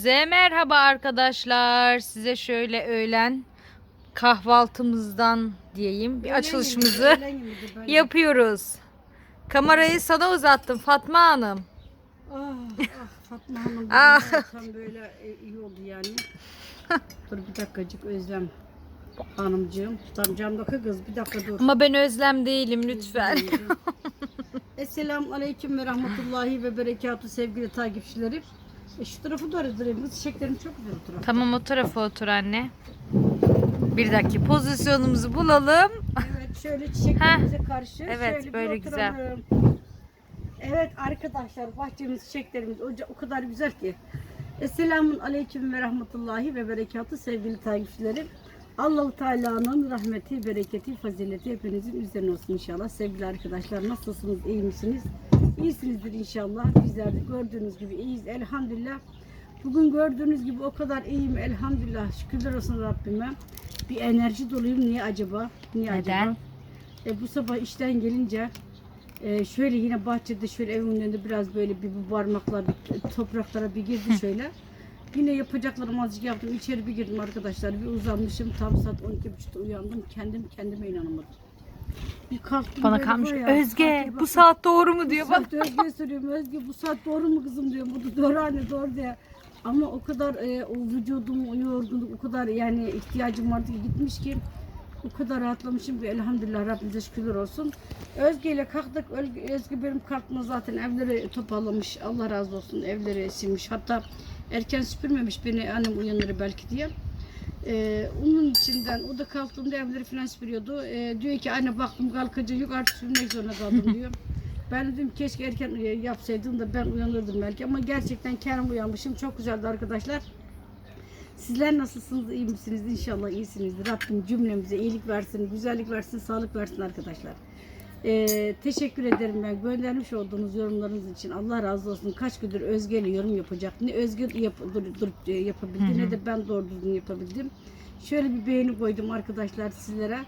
Size merhaba arkadaşlar. Size şöyle öğlen kahvaltımızdan diyeyim bir açılışımızı yapıyoruz. Kamerayı sana uzattım Fatma Hanım. Ah, ah Fatma Hanım Ah. ah. tam böyle e, iyi oldu yani. dur bir dakikacık Özlem Hanımcığım. Tam camdaki kız bir dakika dur. Ama ben özlem değilim lütfen. Esselamu Aleyküm ve Rahmetullahi ve Berekatü sevgili takipçilerim. E, şu tarafı doğru durayım. Bu çiçeklerim çok güzel o taraf. tamam o tarafa otur anne. Bir dakika pozisyonumuzu bulalım. Evet şöyle çiçeklerimize karşı. Evet, şöyle bir böyle güzel. oturalım. Evet arkadaşlar bahçemiz çiçeklerimiz o, o kadar güzel ki. Esselamun Aleyküm ve Rahmetullahi ve Berekatü sevgili takipçilerim. Allahu Teala'nın rahmeti, bereketi, fazileti hepinizin üzerine olsun inşallah. Sevgili arkadaşlar nasılsınız, iyi misiniz? İyisinizdir inşallah. Bizler de gördüğünüz gibi iyiyiz elhamdülillah. Bugün gördüğünüz gibi o kadar iyiyim elhamdülillah. Şükürler olsun Rabbime. Bir enerji doluyum. Niye acaba? Niye Neden? acaba? E, bu sabah işten gelince e, şöyle yine bahçede şöyle evimin önünde biraz böyle bir bu parmaklar bir topraklara bir girdi şöyle. Yine yapacaklarımı azıcık yaptım. İçeri bir girdim arkadaşlar. Bir uzanmışım. Tam saat 12.30'da uyandım. Kendim kendime inanamadım. Bir kalktım Bana böyle kalmış. bayağı Özge saate bu saat doğru mu diyor bak. saat Özge soruyorum. Özge bu saat doğru mu kızım diyor. Bu da doğru anne doğru diye. Ama o kadar e, o vücudum, o yorgunluk, o kadar yani ihtiyacım vardı ki gitmiş ki o kadar rahatlamışım ki elhamdülillah Rabbimize şükürler olsun. Özge ile kalktık. Özge, Özge benim kalkma zaten evleri toparlamış. Allah razı olsun evleri silmiş. Hatta erken süpürmemiş beni annem uyanır belki diye. Ee, onun içinden o da kalktığında evleri falan süpürüyordu. Ee, diyor ki anne baktım kalkacak yok artık sürmek zorunda kaldım diyor. Ben dedim keşke erken yapsaydım da ben uyanırdım belki ama gerçekten kendim uyanmışım. Çok güzeldi arkadaşlar. Sizler nasılsınız? iyi misiniz? İnşallah iyisinizdir. Rabbim cümlemize iyilik versin, güzellik versin, sağlık versin arkadaşlar. Ee, teşekkür ederim ben göndermiş olduğunuz yorumlarınız için. Allah razı olsun. Kaç gündür Özge ile yorum yapacak. Ne Özge yap, dur, dur, e, yapabildi ne de ben doğru düzgün yapabildim. Şöyle bir beğeni koydum arkadaşlar sizlere.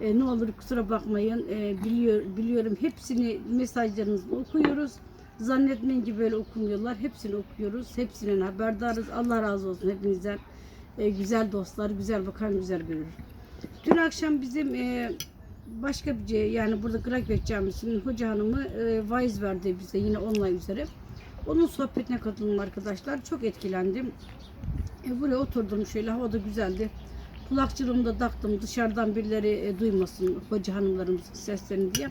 Ee, ne olur kusura bakmayın. Ee, biliyor, biliyorum hepsini mesajlarınızı okuyoruz. Zannetmeyin ki böyle okumuyorlar. Hepsini okuyoruz. Hepsinden haberdarız. Allah razı olsun hepinizden. Ee, güzel dostlar, güzel bakan güzel görür. Dün akşam bizim e, başka bir ce- yani burada Grakbek Camisi'nin hoca hanımı e, vaiz verdi bize yine online üzere. Onun sohbetine katıldım arkadaşlar. Çok etkilendim. E, buraya oturdum şöyle hava da güzeldi. Kulakçılığımı da taktım dışarıdan birileri e, duymasın hoca hanımlarımızın seslerini diye.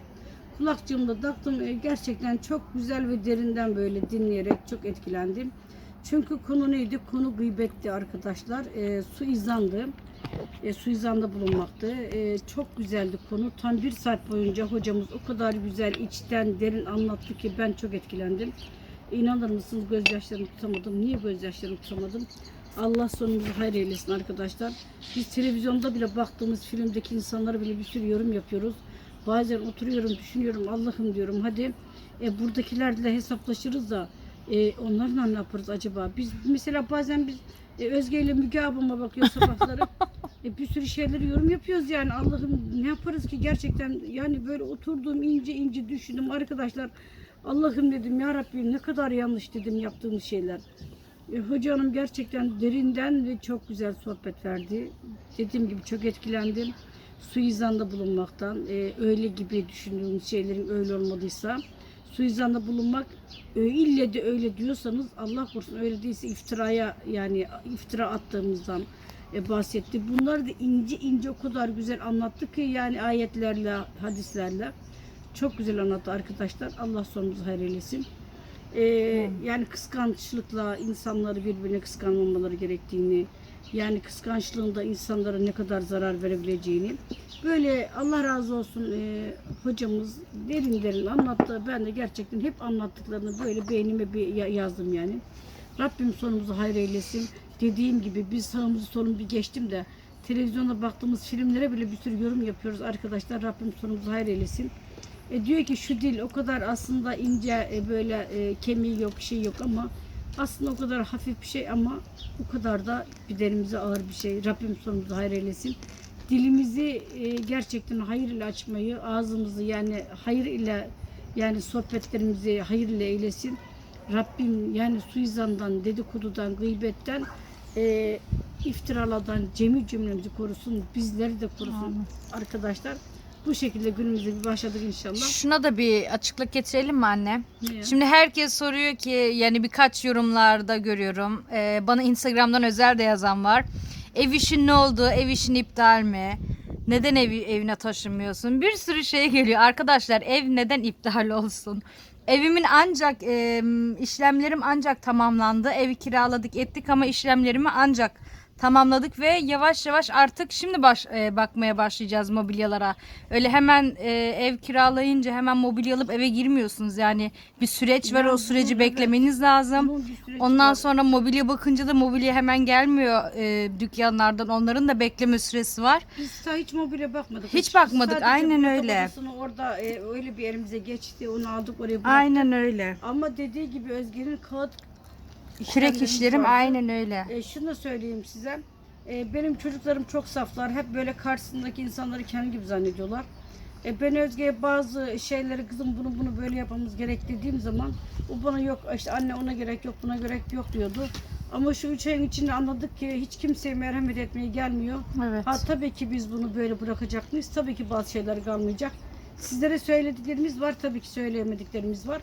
Kulakçığımı da taktım. E, gerçekten çok güzel ve derinden böyle dinleyerek çok etkilendim. Çünkü konu neydi? Konu gıybetti arkadaşlar. E, suizandı. E, suizanda bulunmaktı. E, çok güzeldi konu. Tam bir saat boyunca hocamız o kadar güzel, içten, derin anlattı ki ben çok etkilendim. İnanır mısınız gözyaşlarımı tutamadım. Niye gözyaşlarımı tutamadım? Allah sonumuzu hayır eylesin arkadaşlar. Biz televizyonda bile baktığımız filmdeki insanlara bile bir sürü yorum yapıyoruz. Bazen oturuyorum, düşünüyorum, Allah'ım diyorum hadi e, buradakilerle hesaplaşırız da e, onlarla ne yaparız acaba? Biz mesela bazen biz e, Özge ile Müge ablama bakıyor sabahları. e, bir sürü şeyleri yorum yapıyoruz yani Allah'ım ne yaparız ki gerçekten yani böyle oturduğum ince ince düşündüm arkadaşlar. Allah'ım dedim ya Rabbim ne kadar yanlış dedim yaptığımız şeyler. E, Hoca hanım gerçekten derinden ve çok güzel sohbet verdi. Dediğim gibi çok etkilendim. Suizanda bulunmaktan, e, öyle gibi düşündüğümüz şeylerin öyle olmadıysa, suizanda bulunmak e, ille de öyle diyorsanız Allah korusun öyle değilse iftiraya yani iftira attığımızdan e, bahsetti. Bunları da ince ince o kadar güzel anlattı ki yani ayetlerle, hadislerle çok güzel anlattı arkadaşlar. Allah sonumuzu hayır eylesin. Ee, yani kıskançlıkla insanları birbirine kıskanmamaları gerektiğini, yani kıskançlığında insanlara ne kadar zarar verebileceğini. Böyle Allah razı olsun e, hocamız derin derin anlattı. Ben de gerçekten hep anlattıklarını böyle beynime bir ya- yazdım yani. Rabbim sonumuzu hayır eylesin. Dediğim gibi biz sağımızı solumuzu bir geçtim de televizyonda baktığımız filmlere bile bir sürü yorum yapıyoruz arkadaşlar. Rabbim sonumuzu hayır eylesin. E, diyor ki şu dil o kadar aslında ince e, böyle e, kemiği yok şey yok ama aslında o kadar hafif bir şey ama o kadar da bedenimize ağır bir şey. Rabbim sonumuzu hayır eylesin. Dilimizi e, gerçekten hayır ile açmayı, ağzımızı yani hayır ile yani sohbetlerimizi hayır ile eylesin. Rabbim yani suizandan, dedikodudan, gıybetten, e, iftiralardan cemi cümlemizi korusun. Bizleri de korusun Amin. arkadaşlar. Bu şekilde günümüze bir başladık inşallah. Şuna da bir açıklık getirelim mi anne? Ne ya? Şimdi herkes soruyor ki yani birkaç yorumlarda görüyorum. Ee, bana Instagram'dan özel de yazan var. Ev işin ne oldu? Ev işin iptal mi? Neden evi, evine taşınmıyorsun? Bir sürü şey geliyor. Arkadaşlar ev neden iptal olsun? Evimin ancak e, işlemlerim ancak tamamlandı. Evi kiraladık ettik ama işlemlerimi ancak tamamladık ve yavaş yavaş artık şimdi baş, e, bakmaya başlayacağız mobilyalara. Öyle hemen e, ev kiralayınca hemen mobilya alıp eve girmiyorsunuz. Yani bir süreç var o süreci beklemeniz lazım. Ondan sonra mobilya bakınca da mobilya hemen gelmiyor e, dükkanlardan. Onların da bekleme süresi var. Biz daha hiç mobilya bakmadık. Hiç bakmadık, Sadece aynen öyle. odasını Orada e, öyle bir elimize geçti. Onu aldık oraya bıraktık. Aynen öyle. Ama dediği gibi Özge'nin kağıt Kürek işlerim vardı. aynen öyle. E, şunu da söyleyeyim size. E, benim çocuklarım çok saflar. Hep böyle karşısındaki insanları kendi gibi zannediyorlar. E, ben Özge'ye bazı şeyleri kızım bunu bunu böyle yapmamız gerek dediğim zaman o bana yok işte anne ona gerek yok buna gerek yok diyordu. Ama şu üç ayın içinde anladık ki hiç kimseye merhamet etmeye gelmiyor. Evet. Ha tabii ki biz bunu böyle bırakacak mıyız? Tabii ki bazı şeyler kalmayacak. Sizlere söylediklerimiz var, tabii ki söyleyemediklerimiz var.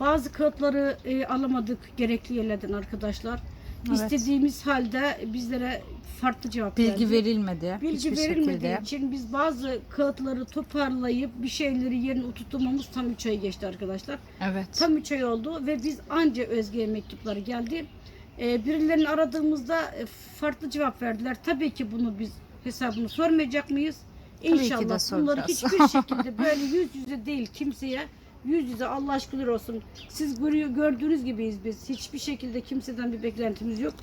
Bazı kağıtları e, alamadık gerekli yerlerden arkadaşlar. Evet. İstediğimiz halde bizlere farklı cevap Bilgi geldi. verilmedi Bilgi hiçbir verilmediği şekilde. için biz bazı kağıtları toparlayıp bir şeyleri yerine oturtmamız tam 3 ay geçti arkadaşlar. Evet. Tam 3 ay oldu ve biz anca Özge'ye mektupları geldi. Ee, birilerini aradığımızda e, farklı cevap verdiler. Tabii ki bunu biz hesabını sormayacak mıyız? İnşallah bunları hiçbir şekilde böyle yüz yüze değil kimseye yüz yüze Allah aşkına olsun. Siz görüyor, gördüğünüz gibiyiz biz. Hiçbir şekilde kimseden bir beklentimiz yok.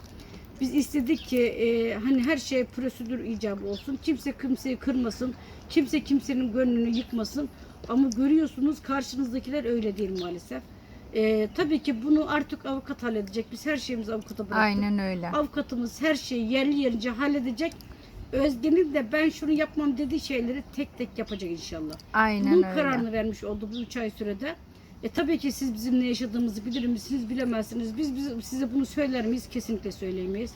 Biz istedik ki e, hani her şey prosedür icabı olsun. Kimse kimseyi kırmasın. Kimse kimsenin gönlünü yıkmasın. Ama görüyorsunuz karşınızdakiler öyle değil maalesef. E, tabii ki bunu artık avukat halledecek. Biz her şeyimizi avukata bıraktık. Aynen öyle. Avukatımız her şeyi yerli yerince halledecek. Özge'nin de ben şunu yapmam dediği şeyleri tek tek yapacak inşallah. Aynen Bunun öyle. kararını vermiş oldu bu üç ay sürede. E tabii ki siz bizim ne yaşadığımızı bilir misiniz bilemezsiniz. Biz, biz size bunu söyler miyiz? Kesinlikle söyleyemeyiz.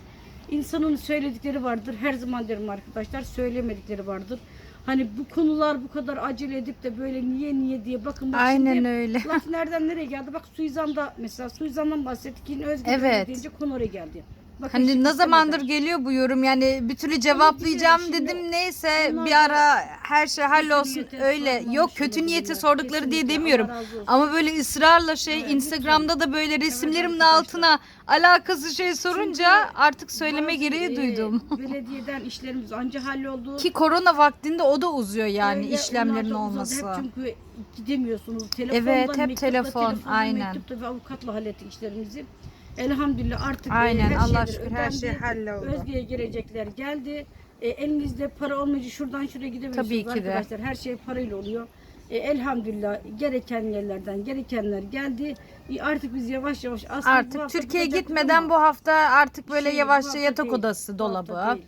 İnsanın söyledikleri vardır. Her zaman derim arkadaşlar söylemedikleri vardır. Hani bu konular bu kadar acele edip de böyle niye niye diye bakın bak Aynen şimdi öyle. laf nereden nereye geldi? Bak Suizan'da mesela Suizan'dan bahsettik yine Özgür Evet. deyince konu oraya geldi. Bakın Hani şimdi ne zamandır geliyor bu yorum yani bir türlü cevaplayacağım şimdi dedim neyse onlar bir ara her şey hallolsun niyete öyle sormamış yok kötü niyeti olabilirler. sordukları diye Kesinlikle, demiyorum Allah razı olsun. ama böyle ısrarla şey Instagram'da da böyle resimlerimin altına alakası şey sorunca artık söyleme Bazı, gereği e, duydum. belediyeden işlerimiz anca halloldu. Ki korona vaktinde o da uzuyor yani Öyle, işlemlerin onlar da uzadı. olması. Hep çünkü gidemiyorsunuz. Telefondan, Evet, hep mektupla, telefon, telefonla, aynen. Mektupla ve avukatla hallettik işlerimizi. Elhamdülillah artık Aynen, her Allah şükür her şey halloldu. Özge'ye gelecekler geldi. E, elinizde para olmayınca şuradan şuraya gidemiyorsunuz Tabii ki de. arkadaşlar. Her şey parayla oluyor. E, elhamdülillah gereken yerlerden gerekenler geldi. E, artık biz yavaş yavaş aslında bu Artık hafta Türkiye'ye gitmeden ama bu hafta artık böyle şey, bu yavaşça hafta yatak değil, odası bu hafta dolabı. değil.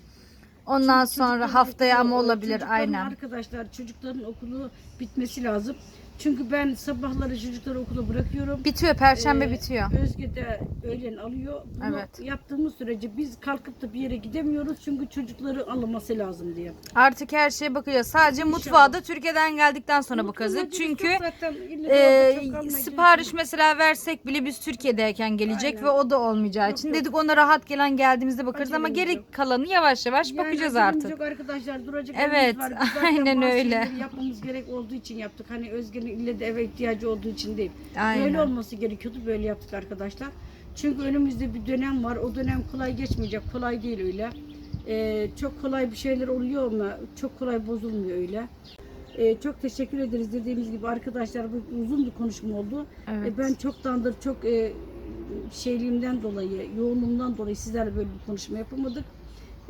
Ondan Çünkü sonra çocukların haftaya ama olabilir çocukların aynen. Arkadaşlar çocukların okulu bitmesi lazım. Çünkü ben sabahları çocukları okula bırakıyorum. Bitiyor perşembe Ee, bitiyor. Özge de öğlen alıyor. Bunu Evet. yaptığımız sürece biz kalkıp da bir yere gidemiyoruz. Çünkü çocukları alınması lazım diye. Artık her şeye bakacağız. Sadece mutfağa da Türkiye'den geldikten sonra bakacağız. Çünkü zaten. E, çok sipariş gerek mesela versek bile biz Türkiye'deyken gelecek Aynen. ve o da olmayacağı Yok, için yok. dedik ona rahat gelen geldiğimizde bakarız ama Acelemiz geri yok. kalanı yavaş yavaş Yani bakacağız acelemiz artık. Yok arkadaşlar duracak Evet, yerimiz var. Biz zaten aynen bazı öyle. şeyleri Yapmamız gerek olduğu için yaptık. Hani Özge'nin ille de eve ihtiyacı olduğu için değil. Aynen. Böyle olması gerekiyordu. Böyle yaptık arkadaşlar. Çünkü önümüzde bir dönem var. O dönem kolay geçmeyecek. Kolay değil öyle. Ee, çok kolay bir şeyler oluyor ama çok kolay bozulmuyor öyle. Ee, çok teşekkür ederiz dediğimiz gibi arkadaşlar bu uzun bir konuşma oldu. Evet. Ee, ben çoktandır çok e, şeyliğimden dolayı, yoğunluğumdan dolayı sizlerle böyle bir konuşma yapamadık.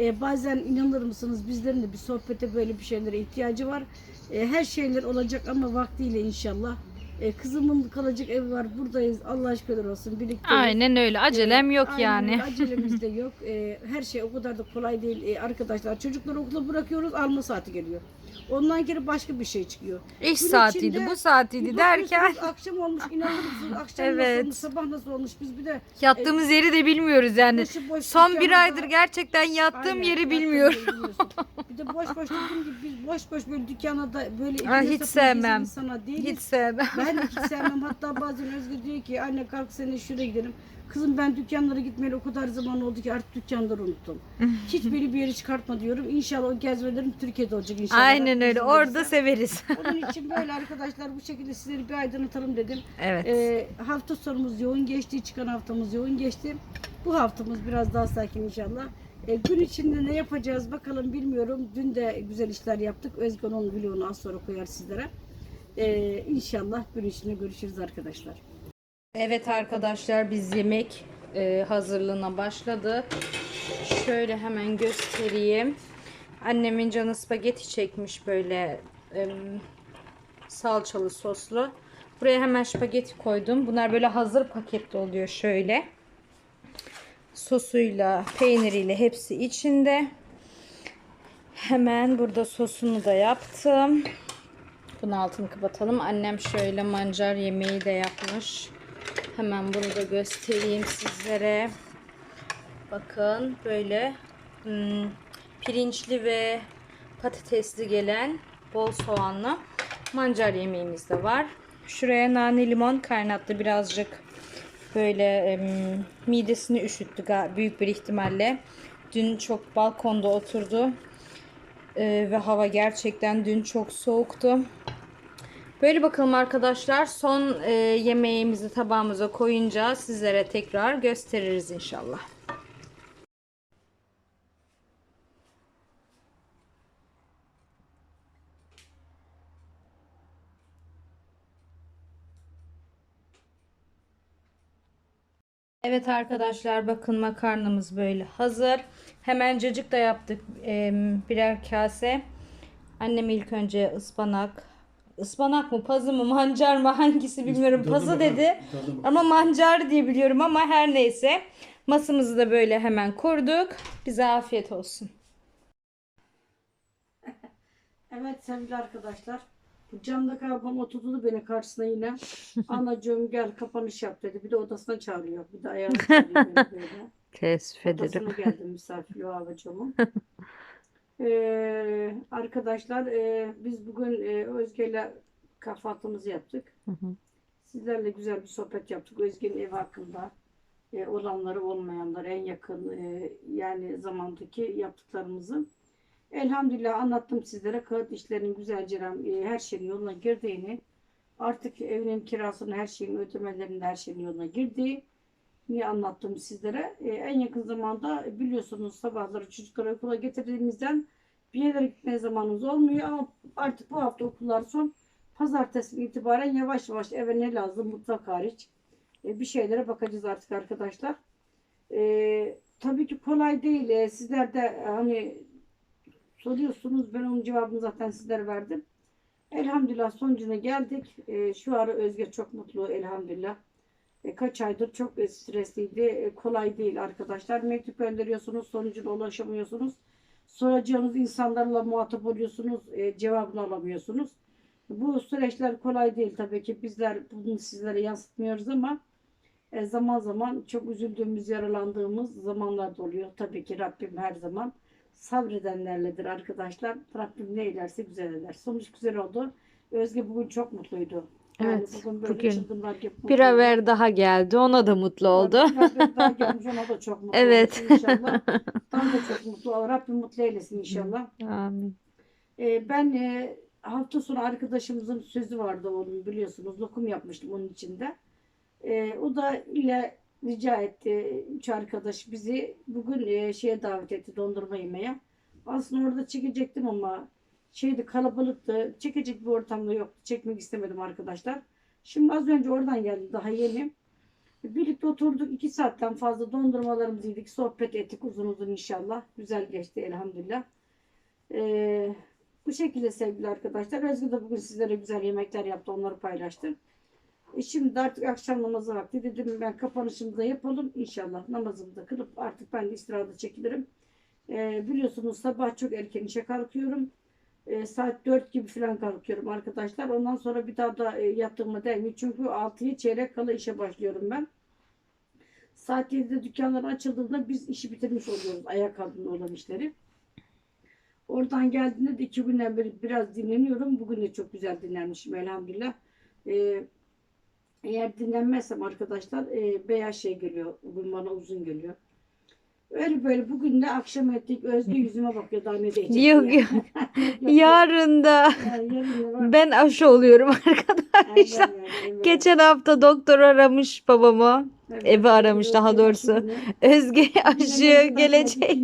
Ee, bazen inanır mısınız bizlerin de bir sohbete böyle bir şeylere ihtiyacı var. Ee, her şeyler olacak ama vaktiyle inşallah. E, kızımın kalacak evi var. Buradayız. Allah şükürler olsun. Birlikteyiz. Aynen öyle. Acelem Ee, yok aynen yani. Acelemiz de yok. Ee, her şey o kadar da kolay değil Ee, arkadaşlar. Çocukları okula bırakıyoruz alma saati geliyor. Ondan geri başka bir şey çıkıyor. İş Gün saatiydi, bu saatiydi derken akşam olmuş inanır mısınız? Akşam Evet. nasıl olmuş, sabah nasıl olmuş biz bir de yattığımız yeri de bilmiyoruz yani. başı boş Son bir dükkanda- aydır gerçekten yattığım Aynen, yeri yattığım bilmiyorum. yeri bilmiyorsun. Bir de boş boş dediğim gibi biz boş boş böyle dükkana da böyle Ha, ikili hiç sapı gezen sevmem. insana değiliz. Hiç sevmem. Ben hiç sevmem. Hatta bazen Özgür diyor ki anne kalk seni şuraya gidelim. Kızım ben dükkanlara gitmeyeli o kadar zaman oldu ki artık dükkanları unuttum. Hiç beni bir yere çıkartma diyorum. İnşallah o gezmelerim Türkiye'de olacak inşallah. Aynen öyle. Orada severiz. Onun için böyle arkadaşlar bu şekilde sizleri bir aydınlatalım dedim. evet. Ee, hafta sonumuz yoğun geçti. Çıkan haftamız yoğun geçti. Bu haftamız biraz daha sakin inşallah. Ee, gün içinde ne yapacağız bakalım bilmiyorum. Dün de güzel işler yaptık. Özgür onun vlogunu az sonra koyar sizlere. Ee, inşallah gün içinde görüşürüz arkadaşlar. Evet arkadaşlar biz yemek e, hazırlığına başladı. Şöyle hemen göstereyim. Annemin canı spagetti çekmiş böyle em, salçalı soslu. Buraya hemen spagetti koydum. Bunlar böyle hazır paketli oluyor şöyle. Sosuyla, peyniriyle hepsi içinde. Hemen burada sosunu da yaptım. Bunun altını kapatalım. Annem şöyle mancar yemeği de yapmış. Hemen bunu da göstereyim sizlere. Bakın böyle hmm, pirinçli ve patatesli gelen bol soğanlı mancar yemeğimiz de var. Şuraya nane limon kaynattı birazcık. Böyle em, midesini üşüttü büyük bir ihtimalle. Dün çok balkonda oturdu. Ee, ve hava gerçekten dün çok soğuktu. Böyle bakalım arkadaşlar. Son e, yemeğimizi tabağımıza koyunca sizlere tekrar gösteririz inşallah. Evet arkadaşlar bakın makarnamız böyle hazır. Hemen cacık da yaptık e, birer kase. Annem ilk önce ıspanak, ıspanak mı pazı mı mancar mı hangisi bilmiyorum. Pazı bak- dedi bak. ama mancar diye biliyorum ama her neyse. Masamızı da böyle hemen kurduk. Bize afiyet olsun. Evet sevgili arkadaşlar. Bu camdaki ablam oturdu beni karşısına yine. Anacığım gel kapanış yap dedi. Bir de odasına çağırıyor. Bir de ayağını çağırıyor böyle. Teessüf Odasına geldim misafir o abacığımın. Ee, arkadaşlar e, biz bugün e, Özge ile kahvaltımızı yaptık. Sizlerle güzel bir sohbet yaptık. Özge'nin evi hakkında. E, olanları olmayanlar en yakın e, yani zamandaki yaptıklarımızı. Elhamdülillah anlattım sizlere kağıt işlerinin güzelce e, her şeyin yoluna girdiğini artık evinin kirasını her şeyin ödemelerinin her şeyin yoluna girdiği niye anlattım sizlere. E, en yakın zamanda biliyorsunuz sabahları çocukları okula getirdiğimizden bir yerlere gitme zamanımız olmuyor ama artık bu hafta okullar son. Pazartesi itibaren yavaş yavaş eve ne lazım mutfak hariç e, bir şeylere bakacağız artık arkadaşlar. E, tabii ki kolay değil. E, sizler de e, hani soruyorsunuz. Ben onun cevabını zaten sizlere verdim. Elhamdülillah sonucuna geldik. E, şu ara Özge çok mutlu elhamdülillah. E, kaç aydır çok e, stresliydi. E, kolay değil arkadaşlar. Mektup gönderiyorsunuz. Sonucuna ulaşamıyorsunuz. Soracağınız insanlarla muhatap oluyorsunuz. Cevabını alamıyorsunuz. Bu süreçler kolay değil tabii ki. Bizler bunu sizlere yansıtmıyoruz ama zaman zaman çok üzüldüğümüz, yaralandığımız zamanlar da oluyor. Tabii ki Rabbim her zaman sabredenlerledir arkadaşlar. Rabbim ne eylerse güzel eder. Sonuç güzel oldu. Özge bugün çok mutluydu. Evet, bugün böyle bugün çılgınlar gibi Bir haber daha geldi. Ona da mutlu oldu. Rabbim daha gelmiş ona da çok mutlu Evet. olsun inşallah. Tam da çok mutlu ol. Rabbim mutlu eylesin inşallah. Amin. Ee, ben e, hafta sonu arkadaşımızın sözü vardı onun biliyorsunuz. Lokum yapmıştım onun içinde. Ee, o da ile rica etti. Üç arkadaş bizi bugün e, şeye davet etti dondurma yemeye. Aslında orada çekecektim ama şeydi kalabalıktı. Çekecek bir ortamda yoktu. Çekmek istemedim arkadaşlar. Şimdi az önce oradan geldim daha yeni. Birlikte oturduk iki saatten fazla dondurmalarımızı yedik. Sohbet ettik uzun uzun inşallah. Güzel geçti elhamdülillah. Ee, bu şekilde sevgili arkadaşlar. Özgür de bugün sizlere güzel yemekler yaptı. Onları paylaştı. E şimdi artık akşam namazı vakti dedim ben kapanışımızı da yapalım inşallah namazımı da kılıp artık ben de istirahata çekilirim. E, biliyorsunuz sabah çok erken işe kalkıyorum. E, saat 4 gibi falan kalkıyorum arkadaşlar. Ondan sonra bir daha da e, yattığıma değmiyor. Çünkü 6'yı çeyrek kala işe başlıyorum ben. Saat 7'de dükkanlar açıldığında biz işi bitirmiş oluyoruz. Ayakkabının olan işleri. Oradan geldiğinde de iki günden beri biraz dinleniyorum. Bugün de çok güzel dinlenmişim elhamdülillah. Ee, eğer dinlenmezsem arkadaşlar e, beyaz şey geliyor. Bugün bana uzun geliyor. Öyle böyle bugün de akşam ettik. Özge yüzüme bakıyor daha ne diyecek Yok diye. yok. Yarın da Yani yarın da var. ben aşı oluyorum arkadaşlar. Aynen yani, evet. Geçen hafta doktor aramış babamı. Evet. evi aramış daha doğrusu. Özge Yine aşı yazık gelecek.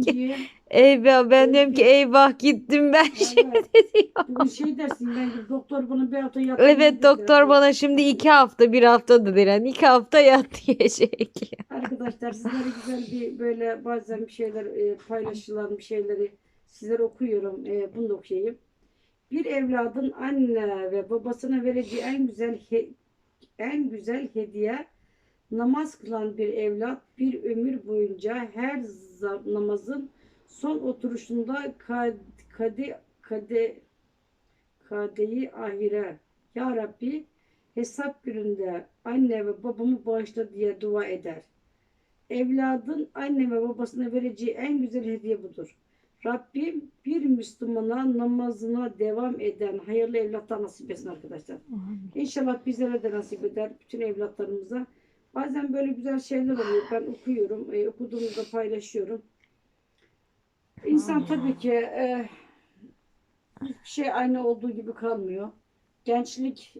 Eyvah ben diyorum ki eyvah gittim ben şimdi diyor. Bugün şey dersin ben doktor bana bir hafta yattı. Evet doktor bana şimdi iki hafta bir hafta da diren iki hafta yat diyecek. Arkadaşlar sizlere güzel bir böyle bazen bir şeyler e, paylaşılan bir şeyleri sizlere okuyorum. E, bunu da okuyayım. Bir evladın anne ve babasına vereceği en güzel he- en güzel hediye namaz kılan bir evlat bir ömür boyunca her namazın son oturuşunda kad, kade, kade, kadeyi ahire Ya Rabbi hesap gününde anne ve babamı bağışla diye dua eder. Evladın anne ve babasına vereceği en güzel hediye budur. Rabbim bir Müslümana namazına devam eden hayırlı evlatlar nasip etsin arkadaşlar. İnşallah bizlere de nasip eder. Bütün evlatlarımıza. Bazen böyle güzel şeyler oluyor. Ben okuyorum. E, okuduğumda paylaşıyorum. İnsan tabii ki e, hiçbir şey aynı olduğu gibi kalmıyor. Gençlik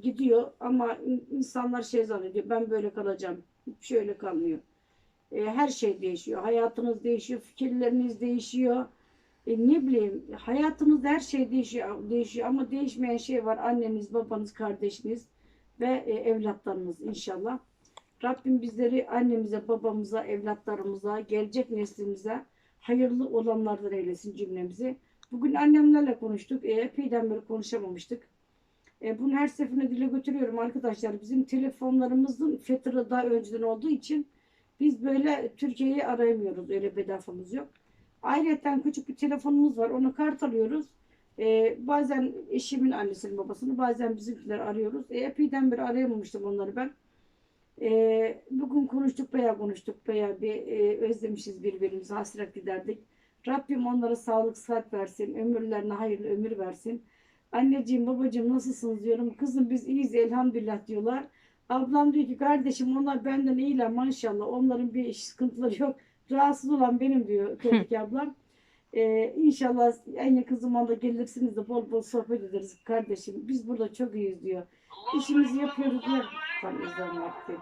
gidiyor ama in- insanlar şey zannediyor. Ben böyle kalacağım. Hiçbir şey öyle kalmıyor. E, her şey değişiyor. Hayatınız değişiyor. Fikirleriniz değişiyor. E, ne bileyim hayatınızda her şey değişiyor, değişiyor ama değişmeyen şey var. Anneniz, babanız, kardeşiniz ve e, evlatlarınız inşallah. Rabbim bizleri annemize, babamıza, evlatlarımıza, gelecek neslimize hayırlı olanlardan eylesin cümlemizi. Bugün annemlerle konuştuk. E, epeyden beri konuşamamıştık. E, bunu her seferinde dile götürüyorum arkadaşlar. Bizim telefonlarımızın fetırı daha önceden olduğu için biz böyle Türkiye'yi arayamıyoruz. Öyle bedafamız yok. Ayrıca küçük bir telefonumuz var. Onu kart alıyoruz. E, bazen eşimin annesinin babasını bazen bizimkiler arıyoruz. E, epeyden beri arayamamıştım onları ben. E, bugün konuştuk bayağı konuştuk. Bayağı bir e, özlemişiz birbirimizi. Hasret giderdik. Rabbim onlara sağlık sıhhat versin. Ömürlerine hayırlı ömür versin. Anneciğim babacığım nasılsınız diyorum. Kızım biz iyiyiz elhamdülillah diyorlar. Ablam diyor ki kardeşim onlar benden iyiler maşallah. Onların bir sıkıntıları yok. Rahatsız olan benim diyor Tevfik ablam. Ee, inşallah en yakın zamanda gelirsiniz de bol bol sohbet ederiz kardeşim. Biz burada çok iyiyiz diyor. İşimizi yapıyoruz diyor. Tam ezan vakti.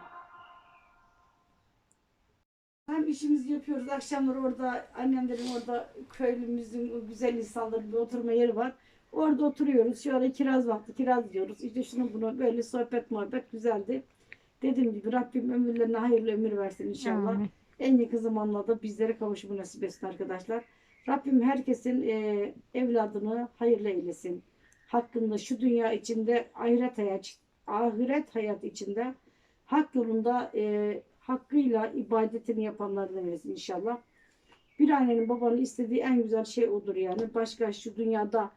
Hem işimizi yapıyoruz. Akşamları orada annemlerin orada köylümüzün o güzel insanların bir oturma yeri var. Orada oturuyoruz. Şöyle kiraz vakti kiraz diyoruz. İşte şunu bunu böyle sohbet muhabbet güzeldi. Dediğim gibi Rabbim ömürlerine hayırlı ömür versin inşallah. Amin. En yakın zamanlarda bizlere kavuşumu nasip etsin arkadaşlar. Rabbim herkesin e, evladını hayırlı eylesin. Hakkında şu dünya içinde ahiret hayat, ahiret hayat içinde hak yolunda e, hakkıyla ibadetini yapanlardan eylesin inşallah. Bir annenin babanın istediği en güzel şey odur yani. Başka şu dünyada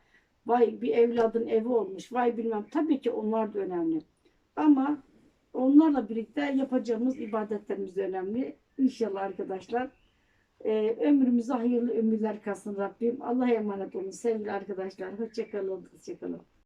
vay bir evladın evi olmuş, vay bilmem. Tabii ki onlar da önemli. Ama onlarla birlikte yapacağımız ibadetlerimiz de önemli. İnşallah arkadaşlar. Ee, ömrümüze hayırlı ömürler kalsın Rabbim. Allah'a emanet olun sevgili arkadaşlar. Hoşçakalın. Hoşçakalın.